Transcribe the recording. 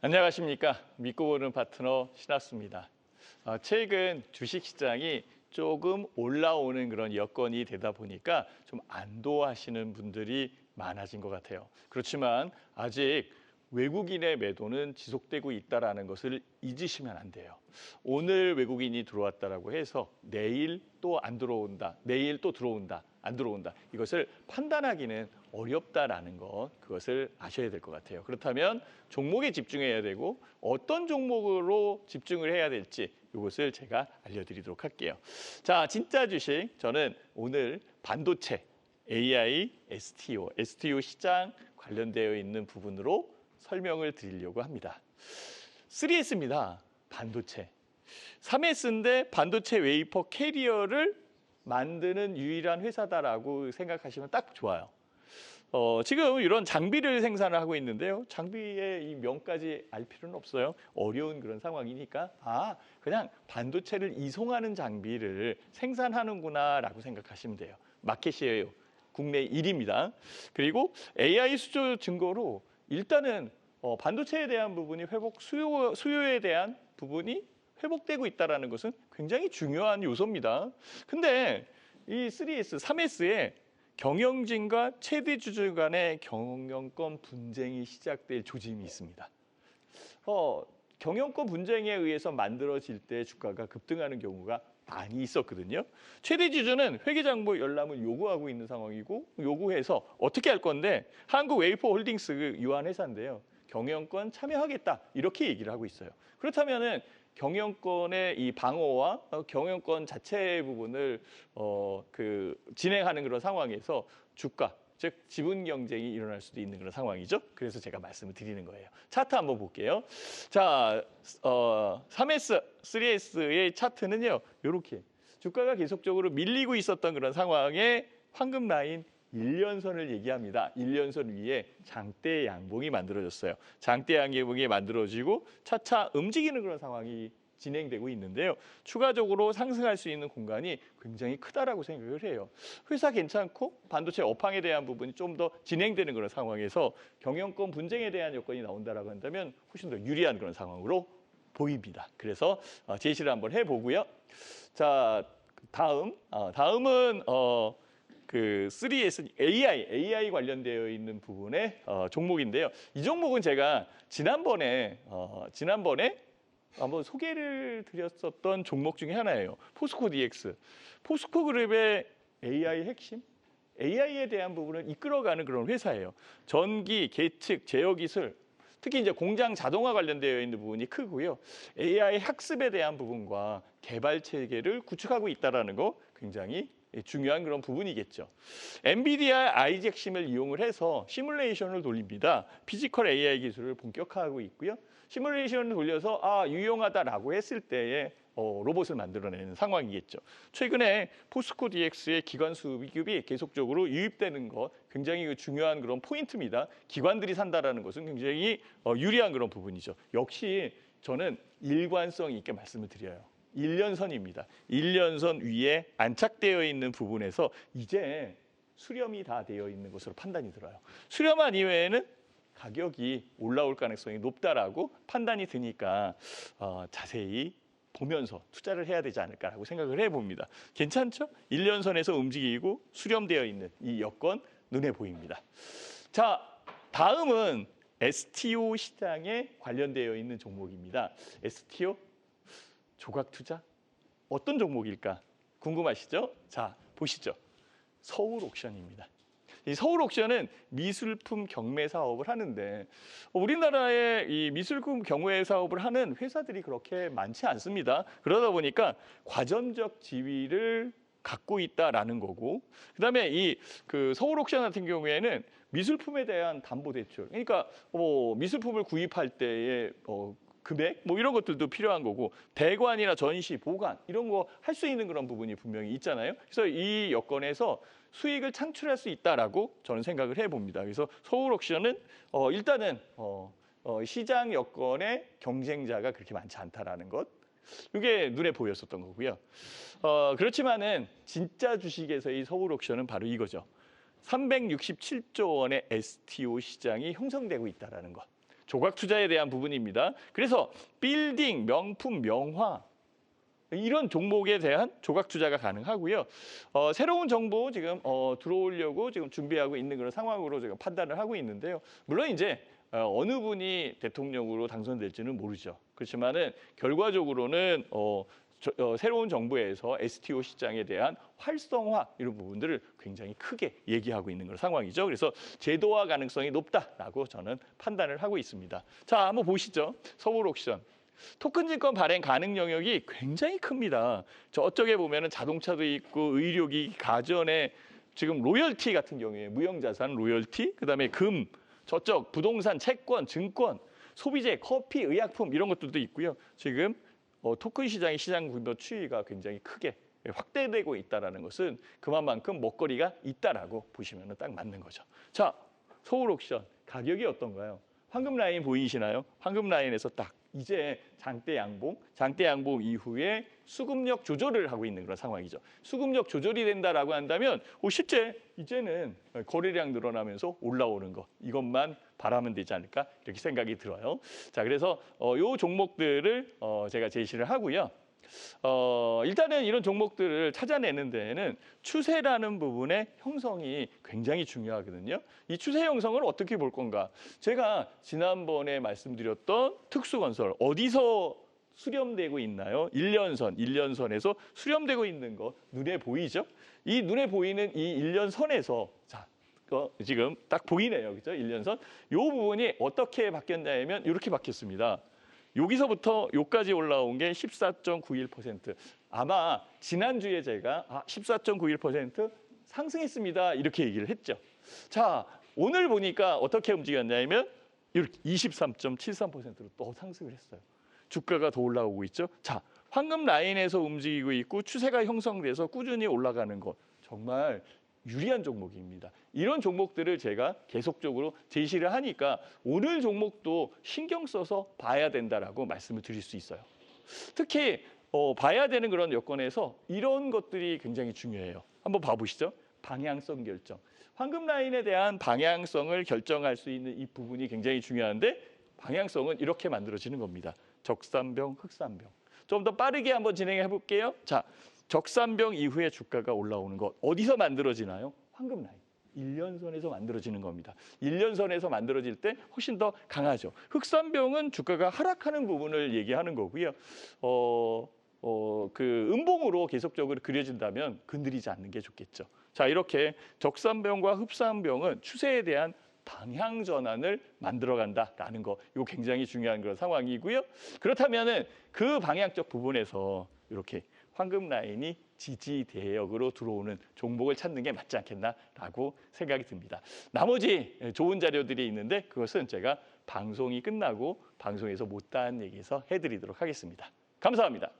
안녕하십니까. 믿고 보는 파트너 신학수입니다. 어, 최근 주식시장이 조금 올라오는 그런 여건이 되다 보니까 좀 안도하시는 분들이 많아진 것 같아요. 그렇지만 아직 외국인의 매도는 지속되고 있다는 것을 잊으시면 안 돼요. 오늘 외국인이 들어왔다라고 해서 내일 또 안 들어온다, 내일 또 들어온다, 안 들어온다. 이것을 판단하기는 어렵다라는 것, 그것을 아셔야 될 것 같아요. 그렇다면 종목에 집중해야 되고 어떤 종목으로 집중을 해야 될지 이것을 제가 알려드리도록 할게요. 자, 진짜 주식 저는 오늘 반도체, AI, STO, STO 시장 관련되어 있는 부분으로 설명을 드리려고 합니다. 3S입니다. 반도체. 3S인데 반도체 웨이퍼 캐리어를 만드는 유일한 회사다라고 생각하시면 딱 좋아요. 어, 지금 이런 장비를 생산을 하고 있는데요. 장비의 이 명까지 알 필요는 없어요. 어려운 그런 상황이니까 아 그냥 반도체를 이송하는 장비를 생산하는구나라고 생각하시면 돼요. 마켓이에요. 국내 1위입니다. 그리고 AI 수조 증거로 일단은 어, 반도체에 대한 부분이 회복 수요 수요에 대한 부분이 회복되고 있다라는 것은 굉장히 중요한 요소입니다. 근데 이 3S, 3S에 경영진과 최대 주주 간의 경영권 분쟁이 시작될 조짐이 있습니다. 어, 경영권 분쟁에 의해서 만들어질 때 주가가 급등하는 경우가 많이 있었거든요. 최대 주주는 회계장부 열람을 요구하고 있는 상황이고 요구해서 어떻게 할 건데 한국 웨이퍼 홀딩스 유한 회사인데요. 경영권 참여하겠다 이렇게 얘기를 하고 있어요. 그렇다면은 경영권의 이 방어와 어, 경영권 자체 부분을 어, 그 진행하는 그런 상황에서 주가 즉 지분 경쟁이 일어날 수도 있는 그런 상황이죠. 그래서 제가 말씀을 드리는 거예요. 차트 한번 볼게요. 자, 어, 3S, 3S의 차트는요. 이렇게 주가가 계속적으로 밀리고 있었던 그런 상황에 황금 라인 1년선을 얘기합니다. 1년선 위에 장대 양봉이 만들어졌어요. 장대 양봉이 만들어지고 차차 움직이는 그런 상황이 진행되고 있는데요. 추가적으로 상승할 수 있는 공간이 굉장히 크다라고 생각을 해요. 회사 괜찮고 반도체 업황에 대한 부분이 좀 더 진행되는 그런 상황에서 경영권 분쟁에 대한 여건이 나온다라고 한다면 훨씬 더 유리한 그런 상황으로 보입니다. 그래서 어, 제시를 한번 해보고요. 자, 다음, 어, 다음은 어, 그 3S AI AI 관련되어 있는 부분의 어, 종목인데요. 이 종목은 제가 지난번에 어, 지난번에 한번 소개를 드렸었던 종목 중에 하나예요. 포스코 DX. 포스코 그룹의 AI 핵심 AI에 대한 부분을 이끌어가는 그런 회사예요. 전기, 계측, 제어 기술, 특히 이제 공장 자동화 관련되어 있는 부분이 크고요. AI 학습에 대한 부분과 개발 체계를 구축하고 있다라는 거 굉장히 중요한 그런 부분이겠죠. 엔비디아 아이젝심을 이용을 해서 시뮬레이션을 돌립니다. 피지컬 AI 기술을 본격화하고 있고요. 시뮬레이션을 돌려서 아 유용하다라고 했을 때에 어, 로봇을 만들어내는 상황이겠죠. 최근에 포스코 DX의 기관 수급이 계속적으로 유입되는 것 굉장히 중요한 그런 포인트입니다. 기관들이 산다라는 것은 굉장히 어, 유리한 그런 부분이죠. 역시 저는 일관성 있게 말씀을 드려요. 1년선입니다. 1년선 위에 안착되어 있는 부분에서 이제 수렴이 다 되어 있는 것으로 판단이 들어요. 수렴한 이후에는 가격이 올라올 가능성이 높다라고 판단이 드니까 어, 자세히 보면서 투자를 해야 되지 않을까라고 생각을 해봅니다. 괜찮죠? 1년선에서 움직이고 수렴되어 있는 이 여건 눈에 보입니다. 자, 다음은 STO 시장에 관련되어 있는 종목입니다. STO 조각 투자 어떤 종목일까 궁금하시죠? 자 보시죠. 서울 옥션입니다. 이 서울 옥션은 미술품 경매 사업을 하는데 우리나라의 이 미술품 경매 사업을 하는 회사들이 그렇게 많지 않습니다. 그러다 보니까 과점적 지위를 갖고 있다라는 거고 그다음에 이 그 서울 옥션 같은 경우에는 미술품에 대한 담보 대출 그러니까 뭐 미술품을 구입할 때에 어 금액 뭐 이런 것들도 필요한 거고 대관이나 전시 보관 이런 거 할 수 있는 그런 부분이 분명히 있잖아요. 그래서 이 여건에서 수익을 창출할 수 있다라고 저는 생각을 해봅니다. 그래서 서울 옥션은 어, 일단은 어, 어, 시장 여건의 경쟁자가 그렇게 많지 않다라는 것. 이게 눈에 보였었던 거고요. 어, 그렇지만은 진짜 주식에서의 서울 옥션은 바로 이거죠. 367조 원의 STO 시장이 형성되고 있다라는 것. 조각 투자에 대한 부분입니다. 그래서 빌딩, 명품, 명화 이런 종목에 대한 조각 투자가 가능하고요. 어, 새로운 정보 지금 어, 들어오려고 지금 준비하고 있는 그런 상황으로 제가 판단을 하고 있는데요. 물론 이제 어, 어느 분이 대통령으로 당선될지는 모르죠. 그렇지만은 결과적으로는 어, 저, 어, 새로운 정부에서 STO 시장에 대한 활성화 이런 부분들을 굉장히 크게 얘기하고 있는 그런 상황이죠. 그래서 제도화 가능성이 높다라고 저는 판단을 하고 있습니다. 자, 한번 보시죠. 서울 옥션. 토큰 증권 발행 가능 영역이 굉장히 큽니다. 저쪽에 보면은 자동차도 있고 의료기, 가전에 지금 로열티 같은 경우에 무형자산 로열티, 그다음에 금, 저쪽 부동산, 채권, 증권, 소비재, 커피, 의약품 이런 것들도 있고요. 지금 어, 토큰 시장의 시장 규모 추이가 굉장히 크게 확대되고 있다라는 것은 그만큼 먹거리가 있다라고 보시면 딱 맞는 거죠. 자, 서울 옥션 가격이 어떤가요? 황금 라인 보이시나요? 황금 라인에서 딱 이제 장대 양봉, 장대 양봉 이후에 수급력 조절을 하고 있는 그런 상황이죠. 수급력 조절이 된다라고 한다면 오, 실제 이제는 거래량 늘어나면서 올라오는 것 이것만 바라면 되지 않을까 이렇게 생각이 들어요. 자, 그래서 어, 요 종목들을 어, 제가 제시를 하고요. 어, 일단은 이런 종목들을 찾아내는 데에는 추세라는 부분의 형성이 굉장히 중요하거든요. 이 추세 형성을 어떻게 볼 건가? 제가 지난번에 말씀드렸던 특수건설 어디서 수렴되고 있나요? 일년선일년선에서 수렴되고 있는 거 눈에 보이죠? 이 눈에 보이는 이 일년선에서 자, 어, 지금 딱 보이네요. 그죠? 일년선이 부분이 어떻게 바뀌었냐면 이렇게 바뀌었습니다. 여기서부터 여기까지 올라온 게 14.91%. 아마 지난주에 제가 아, 14.91% 상승했습니다. 이렇게 얘기를 했죠. 자, 오늘 보니까 어떻게 움직였냐면 이렇게 23.73%로 또 상승을 했어요. 주가가 더 올라오고 있죠. 자, 황금 라인에서 움직이고 있고 추세가 형성돼서 꾸준히 올라가는 것 정말 유리한 종목입니다. 이런 종목들을 제가 계속적으로 제시를 하니까 오늘 종목도 신경 써서 봐야 된다라고 말씀을 드릴 수 있어요. 특히 어, 봐야 되는 그런 여건에서 이런 것들이 굉장히 중요해요. 한번 봐보시죠. 방향성 결정. 황금 라인에 대한 방향성을 결정할 수 있는 이 부분이 굉장히 중요한데 방향성은 이렇게 만들어지는 겁니다. 적산병, 흑산병. 좀 더 빠르게 한번 진행해 볼게요. 자, 적산병 이후에 주가가 올라오는 것 어디서 만들어지나요? 황금 라인. 일년선에서 만들어지는 겁니다. 일년선에서 만들어질 때 훨씬 더 강하죠. 흑산병은 주가가 하락하는 부분을 얘기하는 거고요. 어, 어, 그 음봉으로 계속적으로 그려진다면 건드리지 않는 게 좋겠죠. 자, 이렇게 적산병과 흡산병은 추세에 대한 방향 전환을 만들어 간다라는 거 이거 굉장히 중요한 그런 상황이고요. 그렇다면은 그 방향적 부분에서 이렇게 황금 라인이 지지 대역으로 들어오는 종목을 찾는 게 맞지 않겠나라고 생각이 듭니다. 나머지 좋은 자료들이 있는데 그것은 제가 방송이 끝나고 방송에서 못다한 얘기에서 해드리도록 하겠습니다. 감사합니다.